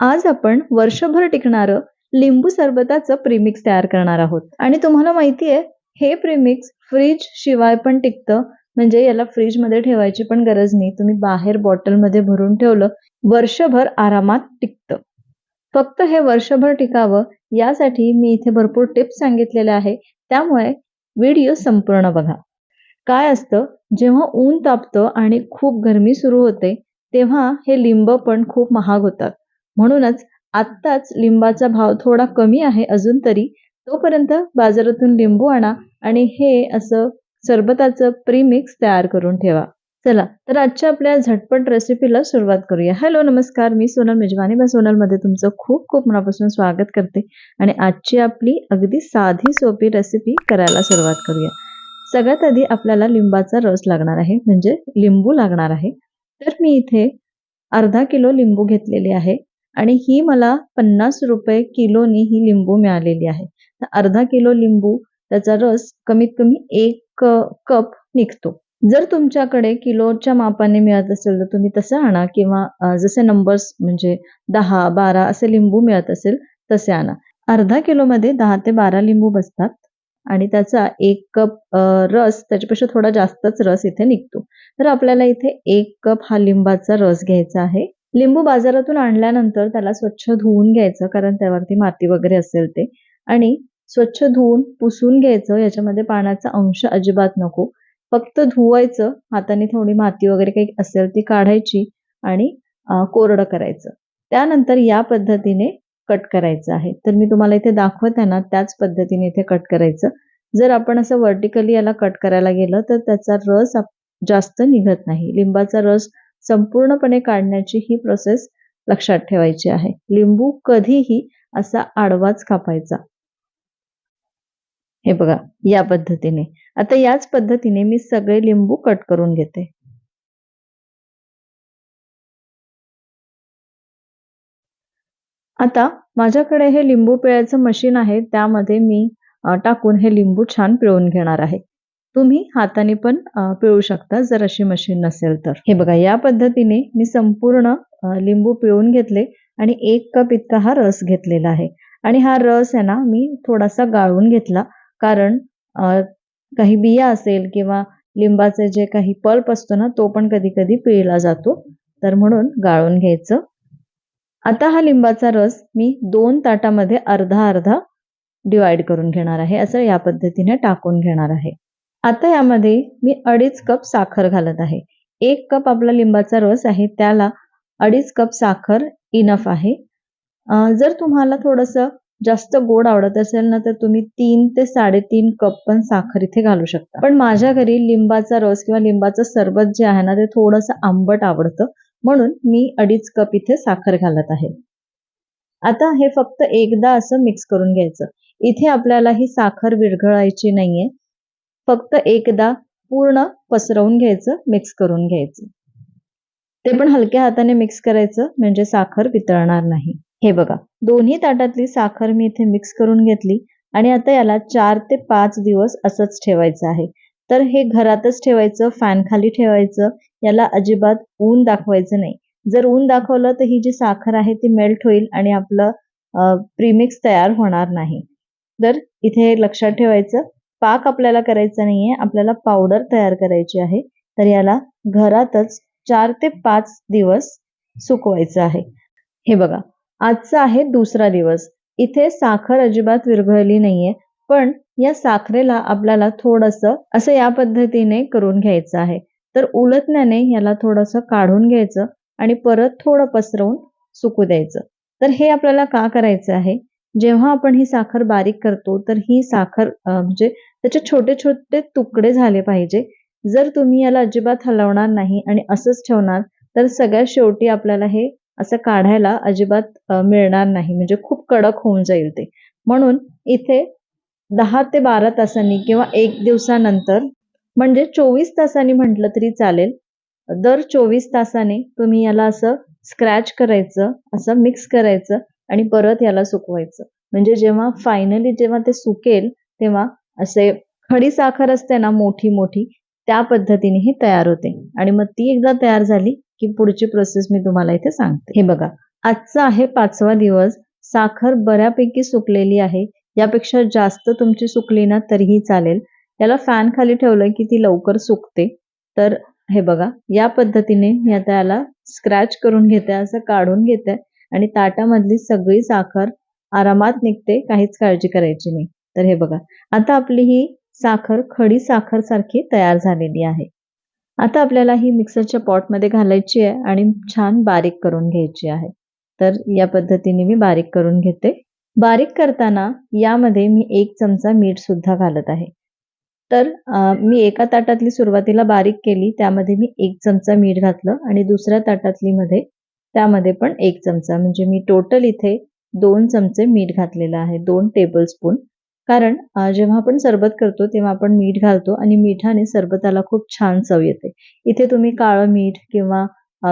आज आपण वर्षभर टिकणारं लिंबू सरबताचं प्रीमिक्स तयार करणार आहोत. आणि तुम्हाला माहितीये हे प्रीमिक्स फ्रीज शिवाय पण टिकतं. म्हणजे याला फ्रीजमध्ये ठेवायची पण गरज नाही. तुम्ही बाहेर बॉटलमध्ये भरून ठेवलं वर्षभर आरामात टिकतं. फक्त हे वर्षभर टिकावं यासाठी मी इथे भरपूर टिप्स सांगितलेल्या आहे. त्यामुळे व्हिडिओ संपूर्ण बघा. काय असतं? जेव्हा ऊन तापतं आणि खूप गरमी सुरू होते तेव्हा हे लिंब पण खूप महाग होतात. म्हणूनच आत्ताच लिंबाचा भाव थोडा कमी आहे अजून तरी तोपर्यंत बाजारातून लिंबू आणा आणि हे असं सरबताचं प्रीमिक्स तयार करून ठेवा. चला तर आजच्या आपल्या झटपट रेसिपीला सुरुवात करूया. हॅलो नमस्कार. मी सोनल मेजवानी. बा सोनलमध्ये तुमचं खूप खूप मनापासून स्वागत करते. आणि आजची आपली अगदी साधी सोपी रेसिपी करायला सुरुवात करूया. सगळ्यात आधी आपल्याला लिंबाचा रस लागणार आहे म्हणजे लिंबू लागणार आहे. तर मी इथे अर्धा किलो लिंबू घेतलेले आहे. आणि ही मला पन्नास रुपये किलोनी ही लिंबू मिळालेली आहे. तर अर्धा किलो लिंबू त्याचा रस कमीत कमी एक कप निघतो. जर तुमच्याकडे किलोच्या मापाने मिळत असेल तर तुम्ही तसं आणा किंवा जसे नंबर्स म्हणजे दहा बारा असे लिंबू मिळत असेल तसे आणा. अर्धा किलोमध्ये दहा ते बारा लिंबू बसतात आणि त्याचा एक कप रस त्याच्यापेक्षा थोडा जास्तच रस इथे निघतो. तर आपल्याला इथे एक कप हा लिंबाचा रस घ्यायचा आहे. लिंबू बाजारातून आणल्यानंतर त्याला स्वच्छ धुवून घ्यायचं कारण त्यावरती माती वगैरे असेल ते. आणि स्वच्छ धुवून पुसून घ्यायचं याच्यामध्ये पाण्याचा अंश अजिबात नको. फक्त धुवायचं हाताने थोडी माती वगैरे काही असेल ती काढायची आणि कोरडं करायचं. त्यानंतर या पद्धतीने कट करायचं आहे. तर मी तुम्हाला इथे दाखवत आहे ना त्याच पद्धतीने इथे कट करायचं. जर आपण असं वर्टिकली याला कट करायला गेलं तर त्याचा रस जास्त निघत नाही. लिंबाचा रस संपूर्णपणे काढण्याची ही प्रोसेस लक्षात ठेवायची आहे. लिंबू कधीही असा आडवाच कापायचा. हे बघा या पद्धतीने. आता याच पद्धतीने मी सगळे लिंबू कट करून घेते. आता माझ्याकडे हे लिंबू पिळायचं मशीन आहे त्यामध्ये मी टाकून हे लिंबू छान पिळून घेणार आहे. तुम्ही हाताने पण पिळू शकता जर अशी मशीन नसेल तर. हे बघा या पद्धतीने मी संपूर्ण लिंबू पिळून घेतले आणि एक कप इतका हा रस घेतलेला आहे. आणि हा रस आहे ना मी थोडासा गाळून घेतला कारण काही बिया असेल किंवा लिंबाचे जे काही पल्प असतो ना तो पण कधी कधी पिळला जातो. तर म्हणून गाळून घ्यायचं. आता हा लिंबाचा रस मी दोन ताटामध्ये अर्धा अर्धा डिवाइड करून घेणार आहे. असं या पद्धतीने टाकून घेणार आहे. आता यामध्ये मी अडीच कप साखर घालत आहे. एक कप आपला लिंबाचा रस आहे त्याला अडीच कप साखर इनफ आहे. जर तुम्हाला थोडंसं जास्त गोड आवडत असेल ना तर तुम्ही तीन ते साडेतीन कप पण साखर इथे घालू शकता. पण माझ्या घरी लिंबाचा रस किंवा लिंबाचं सरबत जे आहे ना ते थोडंसं आंबट आवडतं. म्हणून मी अडीच कप इथे साखर घालत आहे. आता हे फक्त एकदा असं मिक्स करून घ्यायचं. इथे आपल्याला ही साखर विरघळायची नाहीये. फक्त एकदा पूर्ण पसरवून घ्यायचं मिक्स करून घ्यायचं. ते पण हलक्या हाताने मिक्स करायचं म्हणजे साखर वितळणार नाही. हे बघा दोन्ही ताटातली साखर मी इथे मिक्स करून घेतली आणि आता याला चार ते पाच दिवस असंच ठेवायचं आहे. तर हे घरातच ठेवायचं फॅन खाली ठेवायचं याला अजिबात ऊन दाखवायचं नाही. जर ऊन दाखवलं तर ही जी साखर आहे ती मेल्ट होईल आणि आपलं प्रीमिक्स तयार होणार नाही. तर इथे लक्षात ठेवायचं पाक आपल्याला करायचा नाहीये. आपल्याला पावडर तयार करायची आहे. तर याला घरातच चार ते पाच दिवस सुकवायचं आहे. हे बघा. आजचा आहे दुसरा दिवस. इथे साखर अजिबात विरघळली नाहीये. पण या साखरेला आपल्याला थोडस असं या पद्धतीने करून घ्यायचं आहे. तर उलटण्याने याला थोडस काढून घ्यायचं आणि परत थोडं पसरवून सुकू द्यायचं. तर हे आपल्याला का करायचं आहे? जेव्हा आपण ही साखर बारीक करतो तर ही साखर म्हणजे त्याचे छोटे छोटे तुकडे झाले पाहिजे. जर तुम्ही याला अजिबात हलवणार नाही आणि असंच ठेवणार तर सगळ्यात शेवटी आपल्याला हे असं काढायला अजिबात मिळणार नाही. म्हणजे खूप कडक होऊन जाईल ते. म्हणून इथे दहा ते बारा तासांनी किंवा एक दिवसानंतर म्हणजे चोवीस तासांनी म्हटलं तरी चालेल. दर चोवीस तासाने तुम्ही याला असं स्क्रॅच करायचं असं मिक्स करायचं आणि परत याला सुकवायचं. म्हणजे जेव्हा फायनली जेव्हा ते सुकेल तेव्हा असे खडी साखर असते ना मोठी मोठी त्या पद्धतीने ही तयार होते. आणि मग ती एकदा तयार झाली की पुढची प्रोसेस मी तुम्हाला इथे सांगते. हे बघा आजचा आहे पाचवा दिवस. साखर बऱ्यापैकी सुकलेली आहे. यापेक्षा जास्त तुमची सुकली ना तरीही चालेल. याला फॅन खाली ठेवलं की ती लवकर सुकते. तर हे बघा या पद्धतीने मी आता याला स्क्रॅच करून घेते असं काढून घेते. आणि ताटामधली सगळी साखर आरामात निघते काहीच काळजी करायची नाही. तर हे बघा. आता आपली ही साखर खडी साखर सारखी तयार झालेली आहे. आता आपल्याला ही मिक्सरच्या पॉटमध्ये घालायची आहे आणि छान बारीक करून घ्यायची आहे. तर या पद्धतीने मी बारीक करून घेते. बारीक करताना यामध्ये मी एक चमचा मीठ सुद्धा घालत आहे. तर मी एका ताटातली सुरुवातीला बारीक केली त्यामध्ये मी एक चमचा मीठ घातलं आणि दुसऱ्या ताटातली मध्ये त्यामध्ये पण एक चमचा. म्हणजे मी टोटल इथे दोन चमचे मीठ घातलेलं आहे दोन टेबल स्पून. कारण जेव्हा आपण सरबत करतो तेव्हा आपण मीठ घालतो आणि मिठाने सरबताला खूप छान चव येते. इथे तुम्ही काळं मीठ किंवा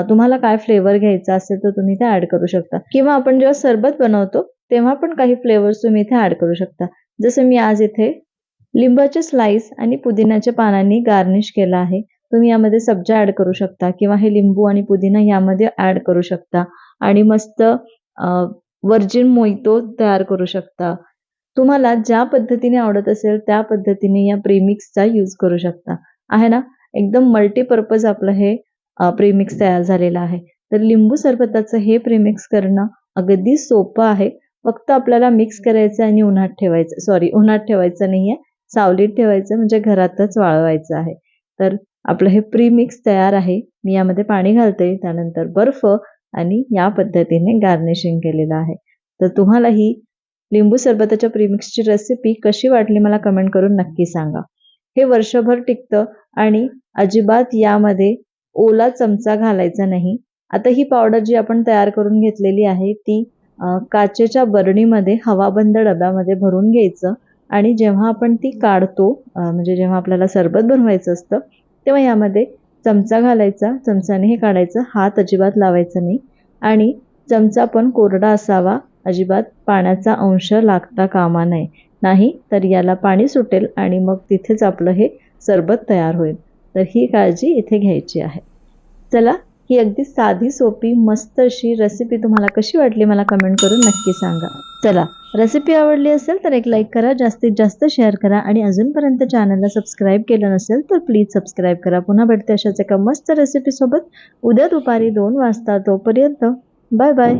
तुम्हाला काय फ्लेवर घ्यायचा असेल तर तुम्ही ते ऍड करू शकता. किंवा आपण जेव्हा सरबत बनवतो तेव्हा पण काही फ्लेवर्स तुम्ही इथे ऍड करू शकता. जसं मी आज इथे लिंबाचे स्लाइस आणि पुदिन्याच्या पानांनी गार्निश केलं आहे. तुम्ही यामध्ये सब्जा ऍड करू शकता किंवा हे लिंबू आणि पुदिना यामध्ये ऍड करू शकता. आणि मस्त वर्जिन मोहितो तयार करू शकता. तुम्हाला ज्या पद्धतीने आवडत असेल त्या पद्धतीने या प्रीमिक्सचा यूज करू शकता. आहे ना? एकदम मल्टीपर्पज आपलं हे प्रीमिक्स तयार झालेलं आहे. तर लिंबू सरबताचं हे प्रीमिक्स करणं अगदी सोपं आहे. फक्त आपल्याला मिक्स करायचं आणि उन्हात ठेवायचं सॉरी उन्हात ठेवायचं नाहीये. सावलीत ठेवायचं म्हणजे घरातच वाळवायचं आहे. तर आपलं हे प्रीमिक्स तयार आहे. मी यामध्ये पाणी घालते त्यानंतर बर्फ आणि या पद्धतीने गार्निशिंग केलेलं आहे. तर तुम्हाला ही लिंबू सरबताच्या प्रीमिक्सची रेसिपी कशी वाटली मला कमेंट करून नक्की सांगा. हे वर्षभर टिकतं आणि अजिबात यामध्ये ओला चमचा घालायचा नाही. आता ही पावडर जी आपण तयार करून घेतलेली आहे ती काचेच्या बरणीमध्ये हवाबंद डब्यामध्ये भरून घ्यायचं आणि जेव्हा आपण ती काढतो म्हणजे जेव्हा आपल्याला सरबत बनवायचं असतं तेव्हा यामध्ये चमचा घालायचा चमचाने हे काढायचं हात अजिबात लावायचा नाही आणि चमचा पण कोरडा असावा. अजिबात पाण्याचा अंश लागता कामा नये. नाही तर याला पाणी सुटेल आणि मग तिथेच आपलं हे सरबत तयार होईल. तर ही काळजी इथे घ्यायची आहे. चला ही अगदी साधी सोपी मस्त अशी रेसिपी तुम्हाला कशी वाटली मला कमेंट करून नक्की सांगा. चला रेसिपी आवडली असेल तर एक लाईक करा जास्तीत जास्त शेअर करा आणि अजूनपर्यंत चॅनलला सबस्क्राईब केलं नसेल तर प्लीज सबस्क्राईब करा. पुन्हा भेटते अशाच एका मस्त रेसिपीसोबत उद्या दुपारी दोन वाजता तोपर्यंत. Bye bye